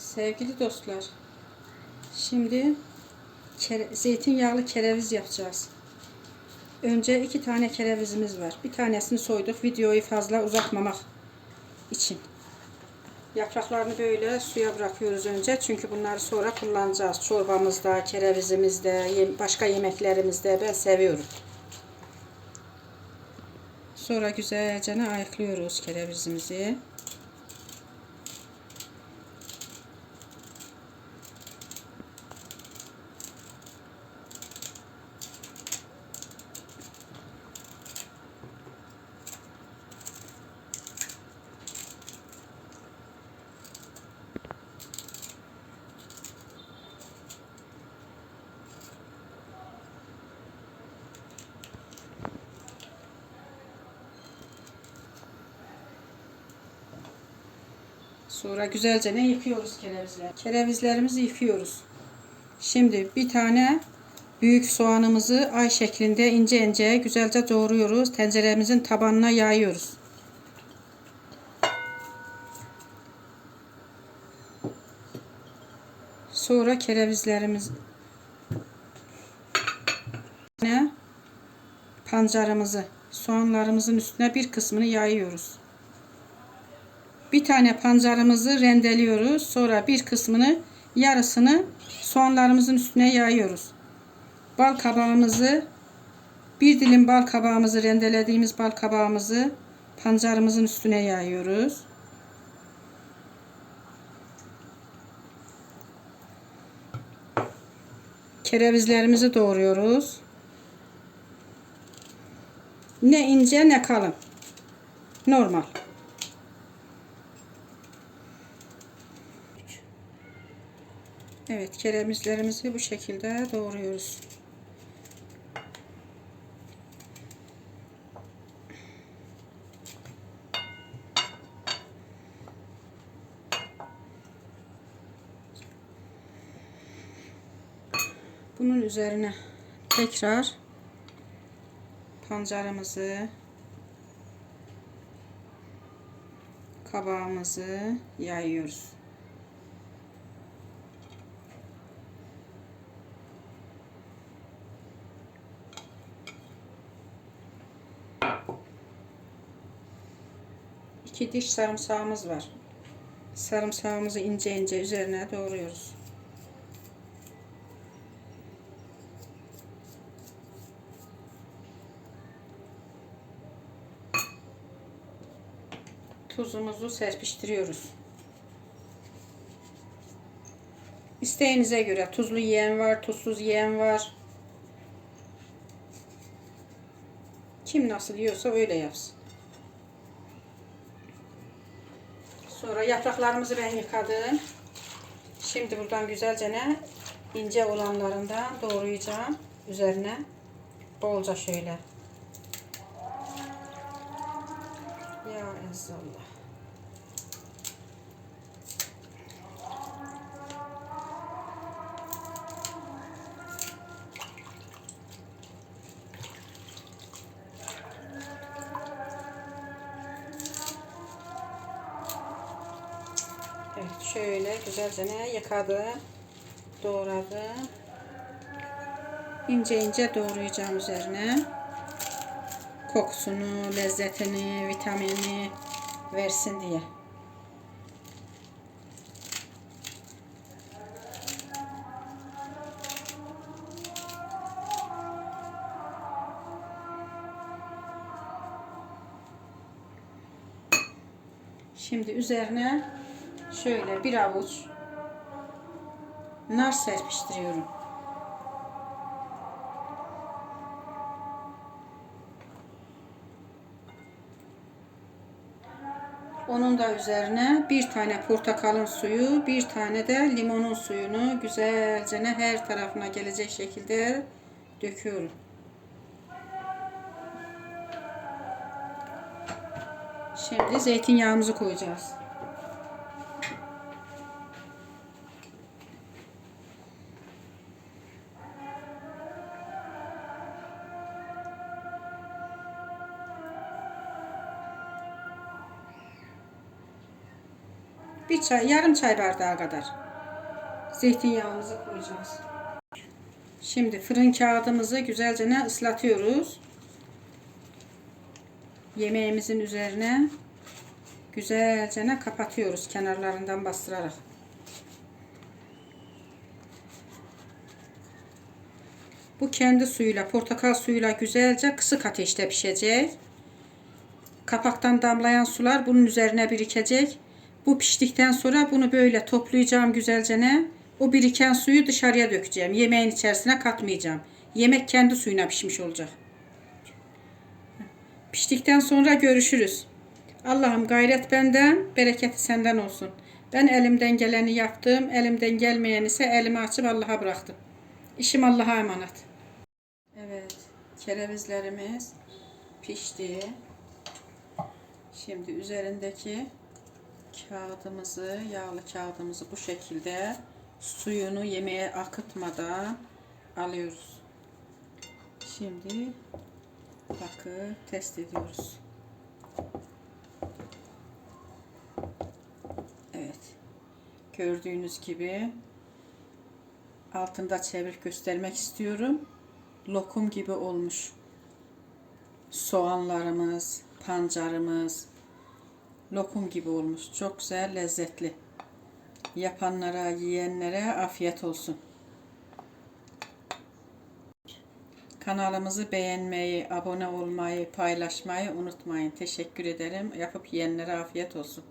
Sevgili dostlar, şimdi kere, zeytinyağlı kereviz yapacağız. Önce iki tane kerevizimiz var. Bir tanesini soyduk videoyu fazla uzatmamak için. Yapraklarını böyle suya bırakıyoruz önce. Çünkü bunları sonra kullanacağız. Çorbamızda, kerevizimizde, başka yemeklerimizde ben seviyorum. Sonra güzelce ayıklıyoruz kerevizimizi. Sonra güzelce ne yıkıyoruz kerevizler. Kerevizlerimizi yıkıyoruz. Şimdi bir tane büyük soğanımızı ay şeklinde ince ince güzelce doğruyoruz. Tenceremizin tabanına yayıyoruz. Sonra kerevizlerimiz pancarımızı soğanlarımızın üstüne bir kısmını yayıyoruz. Bir tane pancarımızı rendeliyoruz. Sonra bir kısmını yarısını soğanlarımızın üstüne yayıyoruz. Bal kabağımızı bir dilim bal kabağımızı rendelediğimiz bal kabağımızı pancarımızın üstüne yayıyoruz. Kerevizlerimizi doğruyoruz. Ne ince ne kalın. Normal. Evet, kerevizlerimizi bu şekilde doğruyoruz. Bunun üzerine tekrar pancarımızı kabağımızı yayıyoruz. İki diş sarımsağımız var. Sarımsağımızı ince ince üzerine doğruyoruz. Tuzumuzu serpiştiriyoruz. İsteğinize göre tuzlu yiyen var, tuzsuz yiyen var. Kim nasıl yiyorsa öyle yapsın. Sonra yapraklarımızı ben yıkadım. Şimdi buradan güzelce ne ince olanlarından doğrayacağım. Üzerine bolca şöyle. Ya Ezzallah. Evet şöyle güzelce ne yıkadım. Doğradım. İnce ince doğrayacağım üzerine. Kokusunu, lezzetini, vitaminini versin diye. Şimdi üzerine şöyle bir avuç nar serpiştiriyorum. Onun da üzerine bir tane portakalın suyu, bir tane de limonun suyunu güzelce her tarafına gelecek şekilde döküyorum. Şimdi zeytinyağımızı koyacağız. Bir çay, yarım çay bardağı kadar. Zeytinyağımızı koyacağız. Şimdi fırın kağıdımızı güzelce ne ıslatıyoruz. Yemeğimizin üzerine güzelce ne kapatıyoruz kenarlarından bastırarak. Bu kendi suyuyla, portakal suyuyla güzelce kısık ateşte pişecek. Kapaktan damlayan sular bunun üzerine birikecek. Bu piştikten sonra bunu böyle toplayacağım güzelce ne? O biriken suyu dışarıya dökeceğim. Yemeğin içerisine katmayacağım. Yemek kendi suyuna pişmiş olacak. Piştikten sonra görüşürüz. Allah'ım gayret benden, bereketi senden olsun. Ben elimden geleni yaptım. Elimden gelmeyen ise elimi açıp Allah'a bıraktım. İşim Allah'a emanet. Evet, kerevizlerimiz pişti. Şimdi üzerindeki kağıdımızı, yağlı kağıdımızı bu şekilde suyunu yemeğe akıtmadan alıyoruz. Şimdi bakı test ediyoruz. Evet. Gördüğünüz gibi altında çevir göstermek istiyorum. Lokum gibi olmuş. Soğanlarımız, pancarımız lokum gibi olmuş. Çok güzel, lezzetli. Yapanlara, yiyenlere afiyet olsun. Kanalımızı beğenmeyi, abone olmayı, paylaşmayı unutmayın. Teşekkür ederim. Yapıp yiyenlere afiyet olsun.